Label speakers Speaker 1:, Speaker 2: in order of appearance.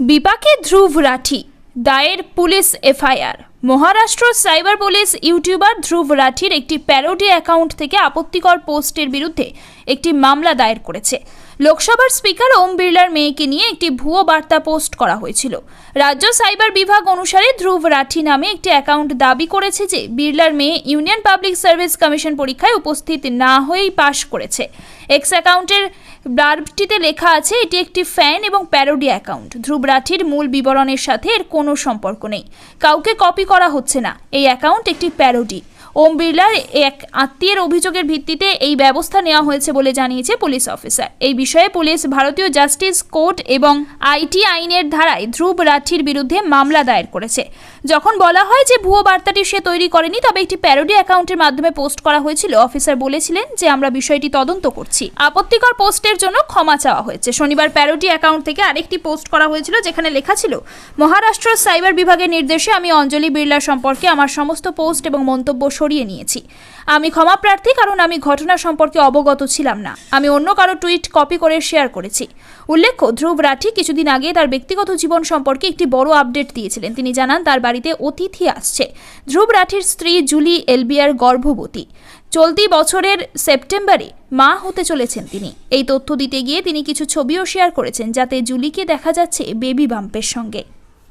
Speaker 1: বিপাকে ধ্রুব রাঠি, দায়ের police FIR. Maharashtra cyber police YouTuber Dhruv রাঠির একটি প্যারোডি অ্যাকাউন্ট থেকে আপত্তিকর পোস্টের বিরুদ্ধে একটি মামলা দায়ের করেছে। লোকসভার স্পিকার ওম বিড়লার মেয়েকে নিয়ে একটি ভুয়ো বার্তা পোস্ট করা হয়েছিল। রাজ্য সাইবার বিভাগ অনুসারে ধ্রুব রাঠি নামে একটি অ্যাকাউন্ট দাবি করেছে যে বিড়লার মেয়ে ইউনিয়ন পাবলিক সার্ভিস কমিশন পরীক্ষায় উপস্থিত না হয়েই পাশ করেছে। এক্স অ্যাকাউন্টের ব্লার্বটিতে লেখা আছে, এটি একটি ফ্যান এবং প্যারোডি অ্যাকাউন্ট। ধ্রুব রাঠির মূল বিবরণের সাথে এর কোনো সম্পর্ক নেই। কাউকে কপি করা হচ্ছে না। এই অ্যাকাউন্ট একটি প্যারোডি। ওম বিড়লার এক আত্মীয়ের অভিযোগের ভিত্তিতে এই ব্যবস্থা নেওয়া হয়েছে বলে জানিয়েছে পুলিশ অফিসার। এই বিষয়ে পুলিশ ভারতীয় জাস্টিস কোর্ট এবং আইটি আইনের ধারায় ধ্রুব রাঠির বিরুদ্ধে মামলা দায়ের করেছে। যখন বলা হয় যে ভুয়ো বার্তাটি সে তৈরি করেনি, তবে একটি প্যারোডি অ্যাকাউন্টের মাধ্যমে পোস্ট করা হয়েছিল। অফিসার বলেছিলেন যে আমরা বিষয়টি তদন্ত করছি। আপত্তিকর পোস্টের জন্য ক্ষমা চাওয়া হয়েছে। শনিবার প্যারোডি অ্যাকাউন্ট থেকে আরেকটি পোস্ট করা হয়েছিল, যেখানে লেখা ছিল, মহারাষ্ট্র সাইবার বিভাগের নির্দেশে আমি অঞ্জলি বিড়লা সম্পর্কে আমার সমস্ত পোস্ট এবং মন্তব্য সরিয়ে নিয়েছি। আমি ক্ষমা প্রার্থী, কারণ আমি ঘটনা সম্পর্কে অবগত ছিলাম না। আমি অন্য কারও টুইট কপি করে শেয়ার করেছি। উল্লেখ্য, ধ্রুব রাঠি কিছুদিন আগে তার ব্যক্তিগত জীবন সম্পর্কে একটি বড় আপডেট দিয়েছিলেন। তিনি জানান, তার বাড়িতে অতিথি আসছে। ধ্রুব রাঠির স্ত্রী জুলি এলবিয়ার গর্ভবতী। চলতি বছরের সেপ্টেম্বরে মা হতে চলেছেন তিনি। এই তথ্য দিতে গিয়ে তিনি কিছু ছবিও শেয়ার করেছেন, যাতে জুলিকে দেখা যাচ্ছে বেবি বাম্পের সঙ্গে।